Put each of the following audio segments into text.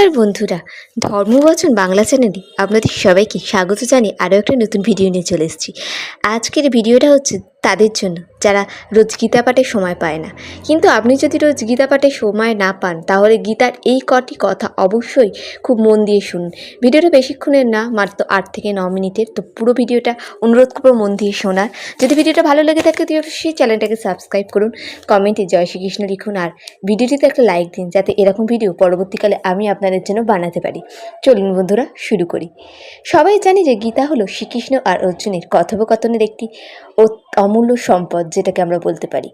নমস্কার বন্ধুরা ধর্মবচন বাংলা চ্যানেলে আপনাদের সবাইকে স্বাগত জানিয়ে আরও একটা নতুন ভিডিও নিয়ে চলে এসেছি। আজকের ভিডিওটা হচ্ছে তাদের জন্য, যারা রোজ গীতা পাঠে সময় পায় না। কিন্তু আপনি যদি রোজ গীতা পাঠে সময় না পান, তাহলে গীতার এই কটি কথা অবশ্যই খুব মন দিয়ে শুনুন। ভিডিওটা বেশিক্ষণের না, মাত্র আট থেকে ন মিনিটের। তো পুরো ভিডিওটা অনুরোধ করব মন দিয়ে শোনার। যদি ভিডিওটা ভালো লেগে থাকে তো অবশ্যই চ্যানেলটাকে সাবস্ক্রাইব করুন, কমেন্টে জয় শ্রীকৃষ্ণ লিখুন, আর ভিডিওটিতে একটা লাইক দিন, যাতে এরকম ভিডিও পরবর্তীকালে আমি আপনাদের জন্য বানাতে পারি। চলুন বন্ধুরা, শুরু করি। সবাই জানি যে গীতা হলো শ্রীকৃষ্ণ আর অর্জুনের কথোপকথনের একটি অমূল্য সম্পদ যেটাকে আমরা বলতে পারি।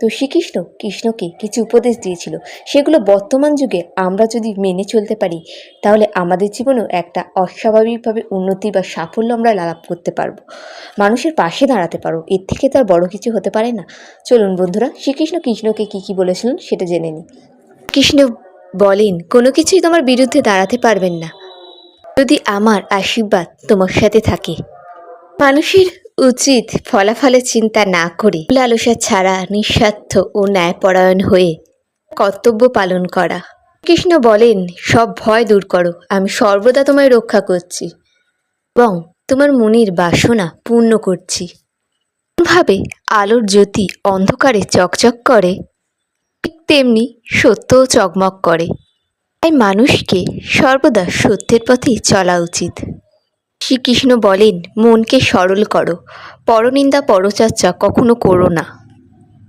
তো শ্রীকৃষ্ণ, কৃষ্ণকে কিছু উপদেশ দিয়েছিল। সেগুলো বর্তমান যুগে আমরা যদি মেনে চলতে পারি, তাহলে আমাদের জীবনেও একটা অস্বাভাবিকভাবে উন্নতি বা সাফল্য আমরা লাভ করতে পারব। মানুষের পাশে দাঁড়াতে পারো, এর থেকে তো আর বড় কিছু হতে পারে না। চলুন বন্ধুরা, শ্রীকৃষ্ণ কৃষ্ণকে কী কী বলেছিলেন সেটা জেনে নিই। কৃষ্ণ বলেন, কোনো কিছুই তোমার বিরুদ্ধে দাঁড়াতে পারবেন না। যদি আমার আশীর্বাদ তোমার সাথে থাকে। মানুষের উচিত ফলাফলে চিন্তা না করে। লালসা ছাড়া নিঃস্বার্থ ও ন্যায়পরায়ণ হয়ে কর্তব্য পালন করা। কৃষ্ণ বলেন, সব ভয় দূর করো, আমি সর্বদা তোমায় রক্ষা করছি এবং তোমার মনের বাসনা পূর্ণ করছি। ভাবে আলোর জ্যোতি অন্ধকারে চকচক করে, ঠিক তেমনি সত্যও চকমক করে। তাই মানুষকে সর্বদা সত্যের পথেই চলা উচিত। শ্রীকৃষ্ণ বলেন, মনকে সরল করো। পরনিন্দা পরচর্চা কখনো করো না।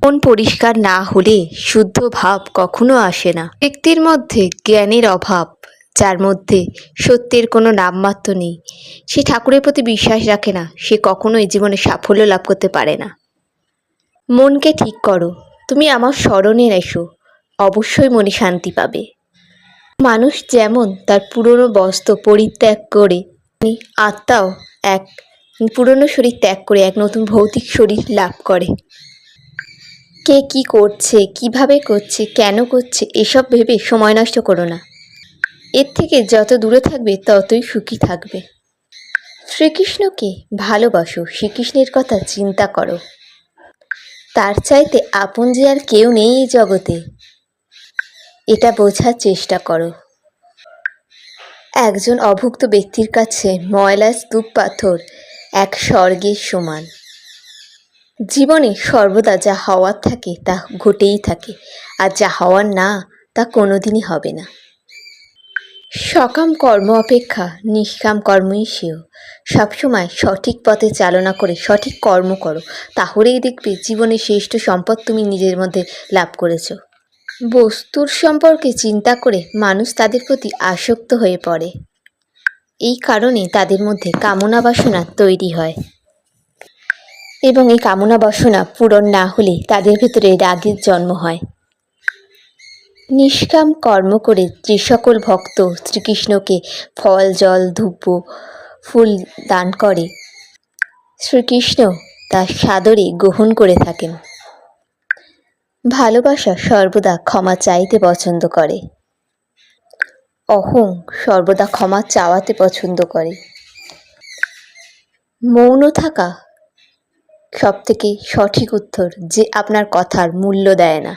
মন পরিষ্কার না হলে শুদ্ধ ভাব কখনো আসে না। ব্যক্তির মধ্যে জ্ঞানের অভাব, যার মধ্যে সত্যের কোনো নামমাত্র নেই, সে ঠাকুরের প্রতি বিশ্বাস রাখে না, সে কখনোই জীবনে সাফল্য লাভ করতে পারে না। মনকে ঠিক করো, তুমি আমার স্মরণে এসো, অবশ্যই মনে শান্তি পাবে। মানুষ যেমন তার পুরনো বস্ত্র পরিত্যাগ করে আত্মাও এক পুরনো শরীর ত্যাগ করে এক নতুন ভৌতিক শরীর লাভ করে। কে কি করছে, কীভাবে করছে, কেন করছে, এসব ভেবে সময় নষ্ট করো না। এর থেকে যত দূরে থাকবে, ততই সুখী থাকবে। শ্রীকৃষ্ণকে ভালোবাসো, শ্রীকৃষ্ণের কথা চিন্তা করো। তার চাইতে আপন যে আর কেউ নেই এই জগতে। এটা বোঝার চেষ্টা করো। একজন অভুক্ত ব্যক্তির কাছে ময়লা স্তূপ পাথর এক স্বর্গের সমান। জীবনে সর্বদা যা হওয়ার থাকে তা ঘটেই থাকে, আর যা হওয়ার না, তা কোনোদিনই হবে না। সকাম কর্ম অপেক্ষা, নিষ্কাম কর্মই সেও। সবসময় সঠিক পথে চালনা করে সঠিক কর্ম করো, তাহলেই দেখবে জীবনের শ্রেষ্ঠ সম্পদ তুমি নিজের মধ্যে লাভ করেছ। বস্তুর সম্পর্কে চিন্তা করে মানুষ তাদের প্রতি আসক্ত হয়ে পড়ে। এই কারণে তাদের মধ্যে কামনা বাসনা তৈরি হয়। এবং এই কামনা বাসনা পূরণ না হলে তাদের ভিতরে রাগের জন্ম হয়। নিষ্কাম কর্ম করে যে সকল ভক্ত শ্রীকৃষ্ণকে ফল, জল, ধূপ ফুল দান করে। শ্রীকৃষ্ণ তার সাদরে গ্রহণ করে থাকেন। ভালোবাসা সর্বদা ক্ষমা চাইতে পছন্দ করে। অহং সর্বদা ক্ষমা চাওয়াতে পছন্দ করে। মৌন থাকা সব থেকে সঠিক উত্তর যে আপনার কথার মূল্য দেয় না।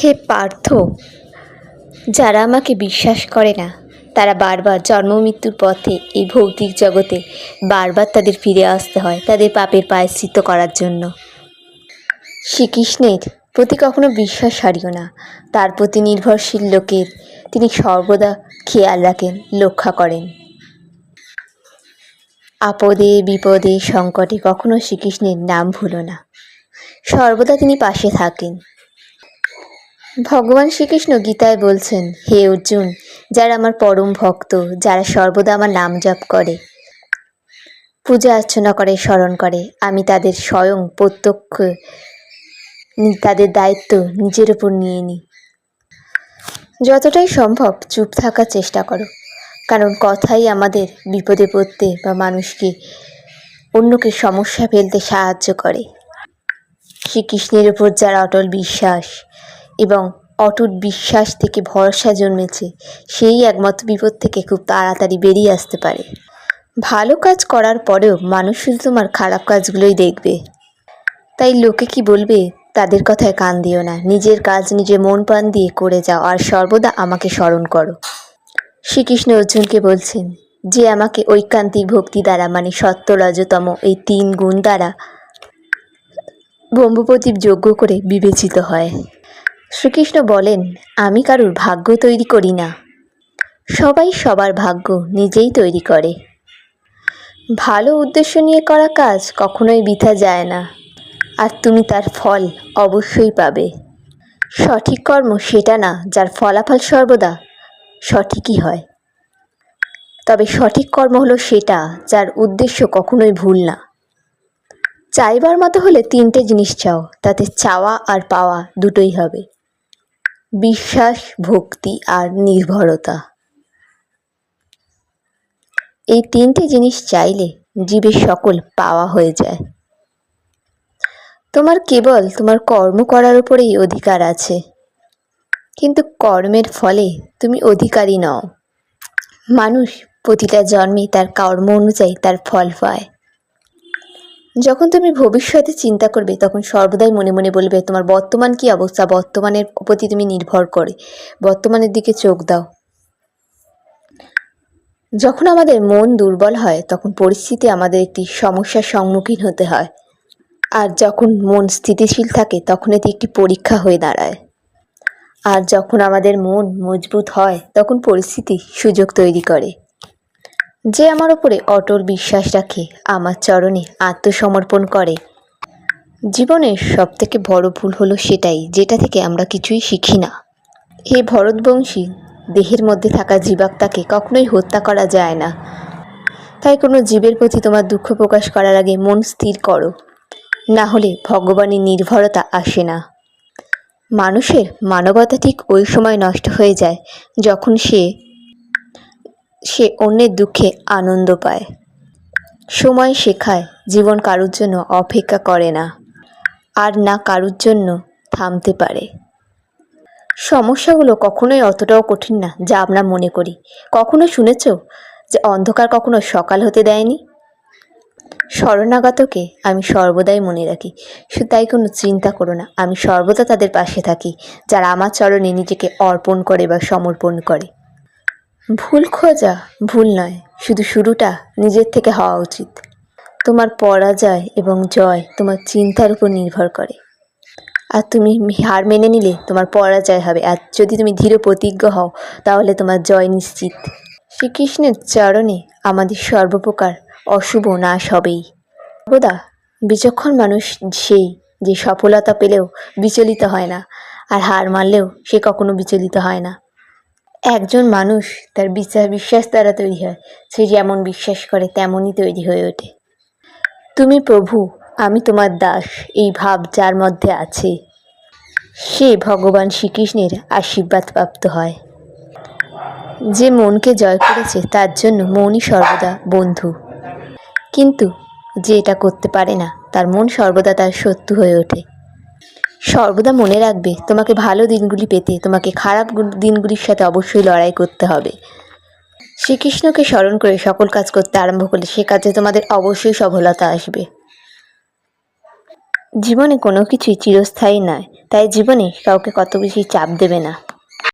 হে পার্থ, যারা আমাকে বিশ্বাস করে না, তারা বারবার জন্ম মৃত্যুর পথে এই ভৌতিক জগতে বারবার তাদের ফিরে আসতে হয়, তাদের পাপের প্রায়শ্চিত্ত করার জন্য। শ্রীকৃষ্ণের প্রতি কখনো বিশ্বাস হারিও না। তার প্রতি নির্ভরশীল লোকের তিনি সর্বদা খেয়াল রাখেন রক্ষা করেন। আপদে বিপদে সংকটে কখনো শ্রীকৃষ্ণের নাম ভুলো না। সর্বদা তিনি পাশে থাকেন। ভগবান শ্রীকৃষ্ণ গীতায় বলছেন, হে অর্জুন, যারা আমার পরম ভক্ত, যারা সর্বদা আমার নাম জপ করে, পূজা অর্চনা করে, স্মরণ করে, আমি তাদের স্বয়ং প্রত্যক্ষ তাদের দায়িত্ব নিজের উপর নিয়ে নিই যতটাই সম্ভব চুপ থাকার চেষ্টা করো। কারণ কথাই আমাদের বিপদে পড়তে বা মানুষকে অন্যকে সমস্যা ফেলতে সাহায্য করে। শ্রীকৃষ্ণের উপর যার অটল বিশ্বাস এবং অটুট বিশ্বাস থেকে ভরসা জন্মেছে, সেই একমাত্র বিপদ থেকে খুব তাড়াতাড়ি বেরিয়ে আসতে পারে। ভালো কাজ করার পরেও মানুষ শুধু তোমার খারাপ কাজগুলোই দেখবে। তাই লোকে কি বলবে তাদের কথায় কান দিও না। নিজের কাজ, নিজে মন প্রাণ দিয়ে করে যাও আর সর্বদা আমাকে স্মরণ করো। শ্রীকৃষ্ণ অর্জুনকে বলছেন, যে আমাকে ঐকান্তিক ভক্তি দ্বারা মানে সত্য রজতম এই তিন গুণ দ্বারা ব্রহ্মপ্রদীপ যোগ্য করে বিবেচিত হয়। শ্রীকৃষ্ণ বলেন, আমি কারুর ভাগ্য তৈরি করি না। সবাই সবার ভাগ্য নিজেই তৈরি করে। ভালো উদ্দেশ্য নিয়ে করা কাজ কখনোই বৃথা যায় না। আর তুমি তার ফল অবশ্যই পাবে। সঠিক কর্ম সেটা না, যার ফলাফল সর্বদা সঠিকই হয়। তবে সঠিক কর্ম হলো সেটা, যার উদ্দেশ্য কখনোই ভুল না। চাইবার মতো হলে তিনটে জিনিস চাও, তাতে চাওয়া আর পাওয়া দুটোই হবে। বিশ্বাস, ভক্তি আর নির্ভরতা। এই তিনটে জিনিস চাইলে জীবের সকল পাওয়া হয়ে যায়। তোমার কেবল তোমার কর্ম করার উপরেই অধিকার আছে। কিন্তু কর্মের ফলে তুমি অধিকারী নও। মানুষ প্রতিটা জন্মে তার কর্ম অনুযায়ী তার ফল পায়। যখন তুমি ভবিষ্যতে চিন্তা করবে, তখন সর্বদাই মনে মনে বলবে, তোমার বর্তমান কি অবস্থা? বর্তমানের প্রতি তুমি নির্ভর করে। বর্তমানের দিকে চোখ দাও। যখন আমাদের মন দুর্বল হয়, তখন পরিস্থিতি আমাদের একটি সমস্যার সম্মুখীন হতে হয়। আর যখন মন স্থিতিশীল থাকে, তখন এটি একটি পরীক্ষা হয়ে দাঁড়ায়। আর যখন আমাদের মন মজবুত হয়, তখন পরিস্থিতি সুযোগ তৈরি করে। যে আমার ওপরে অটল বিশ্বাস রাখে, আমার চরণে আত্মসমর্পণ করে। জীবনের সবথেকে বড় ভুল হলো সেটাই, যেটা থেকে আমরা কিছুই শিখি না। এই ভরতবংশী, দেহের মধ্যে থাকা জীবাত্মাকে কখনোই হত্যা করা যায় না। তাই কোনো জীবের প্রতি তোমার দুঃখ প্রকাশ করার আগে মন স্থির করো। হলে ভগবানের নির্ভরতা আসে না। মানুষের মানবতা ঠিক ওই সময় নষ্ট হয়ে যায় যখন সে সে অন্যের দুঃখে আনন্দ পায়। সময় শেখায় জীবন কারুর জন্য অপেক্ষা করে না, আর না কারুর জন্য থামতে পারে। সমস্যাগুলো কখনোই অতটাও কঠিন না যা আমরা মনে করি। কখনো শুনেছ যে অন্ধকার কখনো সকাল হতে দেয়নি? শরণাগতকে আমি সর্বদাই মনে রাখি। তাই কোনো চিন্তা করো না, আমি সর্বদা তাদের পাশে থাকি, যারা আমার চরণে নিজেকে অর্পণ করে বা সমর্পণ করে। ভুল খোঁজা ভুল নয়, শুধু শুরুটা নিজের থেকে হওয়া উচিত। তোমার পরাজয় এবং জয় তোমার চিন্তার উপর নির্ভর করে। আর তুমি হার মেনে নিলে তোমার পরাজয় হবে। আর যদি তুমি ধীর প্রতিজ্ঞ হও, তাহলে তোমার জয় নিশ্চিত। শ্রীকৃষ্ণের চরণে আমাদের সর্বপ্রকার অশুভ নাশ হবেই সর্বদা বিচক্ষণ মানুষ সেই যে সফলতা পেলেও বিচলিত হয় না, আর হার মারলেও সে কখনো বিচলিত হয় না। একজন মানুষ তার বিশ্বাস বিশ্বাস দ্বারা তৈরি হয়, সে যেমন বিশ্বাস করে তেমনই তৈরি হয়ে ওঠে। তুমি প্রভু, আমি তোমার দাস, এই ভাব যার মধ্যে আছে, সে ভগবান শ্রীকৃষ্ণের আশীর্বাদ প্রাপ্ত হয়। যে মনকে জয় করেছে তার জন্য মনই সর্বদা বন্ধু। কিন্তু যে এটা করতে পারে না, তার মন সর্বদা তার শত্রু হয়ে ওঠে। সর্বদা মনে রাখবে, তোমাকে ভালো দিনগুলি পেতে, তোমাকে খারাপ দিনগুলির সাথে অবশ্যই লড়াই করতে হবে। শ্রীকৃষ্ণকে স্মরণ করে সকল কাজ করতে আরম্ভ করলে সে কাজে তোমাদের অবশ্যই সফলতা আসবে। জীবনে কোনো কিছুই চিরস্থায়ী নয়, তাই জীবনে কাউকে কত বেশি চাপ দেবে না।